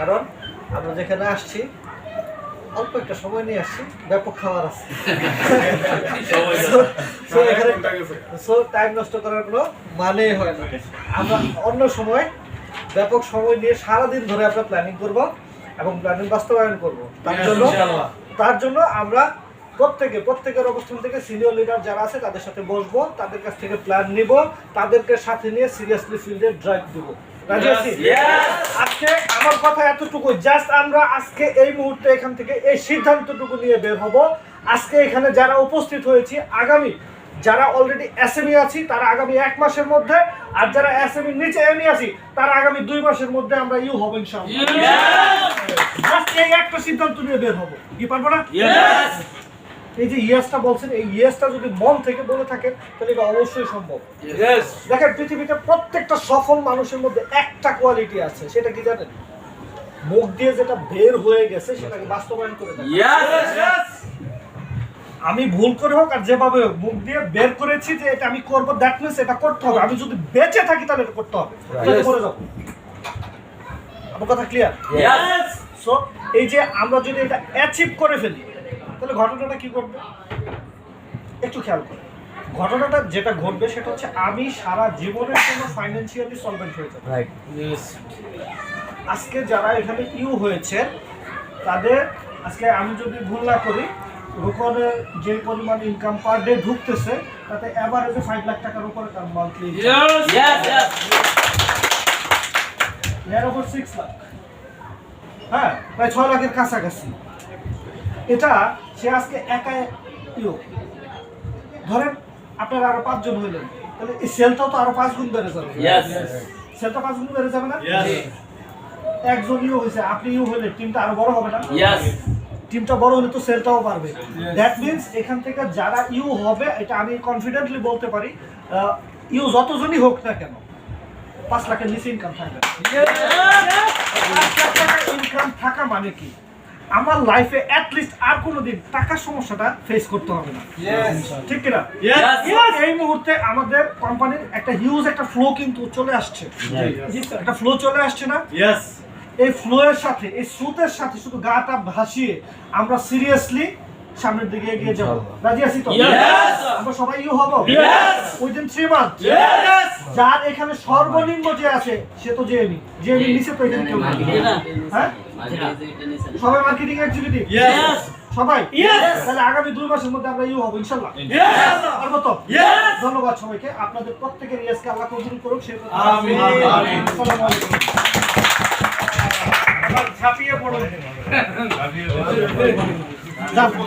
কারণ আমরা যেখানে আসছি অল্প একটা সময় নিয়ে আসছি ব্যাপক খাবার আছে। সো টাইম নষ্ট করার কোনো মানে হয় না। আমরা অন্য সময় ব্যাপক সময় নিয়ে সারাদিন ধরে আমরা প্ল্যানিং করব এবং প্ল্যানিং বাস্তবায়ন করব। তার জন্য তার জন্য আমরা প্রত্যেকে প্রত্যেকের অবস্থান থেকে সিনিয়র লিডার যারা আছে তাদের সাথে বসবো তাদের কাছ থেকে প্ল্যান নিব তাদেরকে সাথে নিয়ে সিরিয়াসলি ফিল্ডে ড্রাইভ দেবো। রাজি আছি আজকে আমার কথা এতটুকু জাস্ট আমরা আজকে এই মুহূর্তে এখান থেকে এই সিদ্ধান্তটুকু নিয়ে বের হব। আজকে এখানে যারা উপস্থিত হয়েছি আগামী যারা অলরেডি এসএমই আছি তারা আগামী এক মাসের মধ্যে আর যারা এসএমই নিচে এমই আছি তারা আগামী দুই মাসের মধ্যে আমরা ইউ হব ইনশাআল্লাহ। এই একটা সিদ্ধান্ত নিয়ে বের হব। কি পারব না? এই যে ইয়েসটা বলছেন এই ইয়েসটা যদি মন থেকে বলে থাকেন তাহলে এটা অবশ্যই সম্ভব। দেখেন পৃথিবীতে প্রত্যেকটা সফল মানুষের মধ্যে একটা কোয়ালিটি আছে সেটা কি জানেন? মুখ দিয়ে যেটা বের হয়ে গেছে সেটাকে বাস্তবায়ন করে দেয় আমি ভুল করে হোক আর যেভাবে হোক মুখ দিয়ে বের করেছি যে এটা আমি করব দ্যাট মিনস এটা করতে হবে। আমি যদি বেঁচে থাকি তাহলে এটা করতে হবে। তাহলে করে যাব আমার কথা ক্লিয়ার সো এই যে আমরা যদি এটা অ্যাচিভ করে ফেলি তাহলে ঘটনাটা কি ঘটবে? একটু খেয়াল করুন ঘটনাটা যেটা ঘটবে সেটা হচ্ছে আমি সারা জীবনের জন্য ফাইন্যান্সিয়ালি সলভেন্ট হয়ে যাব। আজকে যারা এখানে ইউ হয়েছে তাদের আজকে আমি যদি ভুল না করি রোকনের যে পরিমাণ ইনকাম পার ডে ঢুকতেছে তাতে অ্যাভারেজে ফাইভ লাখ টাকার উপরে তার মান্থলি এর ওপর সিক্স লাখ হ্যাঁ প্রায় ছয় লাখের কাছাকাছি। এটা সে আজকে একা ইউ ধরেন আপনারা আরও পাঁচজন হইলেন তাহলে এই সেলটাও তো আরও পাঁচ গুণ বেড়ে যাবে। সেলটা পাঁচ গুণ বেড়ে যাবে না? একজন ইউ হয়েছে আপনি ইউ হইলে টিমটা আরও বড় হবে না? টিমটা বড় হলে তো সেলটাও বাড়বে। দ্যাট মিন্স এখান থেকে যারা ইউ হবে এটা আমি কনফিডেন্টলি বলতে পারি ইউ যতজনই হোক না কেন পাঁচ লাখের নিচে ইনকাম থাকবে ইনকাম থাকা মানে কি? আমার লাইফে অ্যাটলিস্ট আর কোনোদিন টাকার সমস্যাটা ফেস করতে হবে না। ঠিক কিনা? এই মুহূর্তে আমাদের কোম্পানির একটা হিউজ একটা ফ্লো কিন্তু চলে আসছে। একটা ফ্লো চলে আসছে না? এই ফ্লো এর সাথে এই স্রোতের সাথে শুধু গাটা ভাসিয়ে আমরা সিরিয়াসলি সামনের দিকে এগিয়ে যাব রাজি আছি তো? আমরা সবাই ইউ হব। উইদিন থ্রি মান্থ যার এখানে সর্বনিম্ন যে আছে সে তো জেএমি জেএমি নিচে তো এখানে কেউ হ্যাঁ? সবাই মার্কেটিং এক্সিকিউটিভ সবাই? তাহলে আগামী দুই মাসের মধ্যে আমরা ইউ হব ইনশাল্লাহ পারব তো? ধন্যবাদ সবাইকে। আপনাদের প্রত্যেকের ইয়েসকে আল্লাহ কবুল করুক সে আমিন। আসসালামু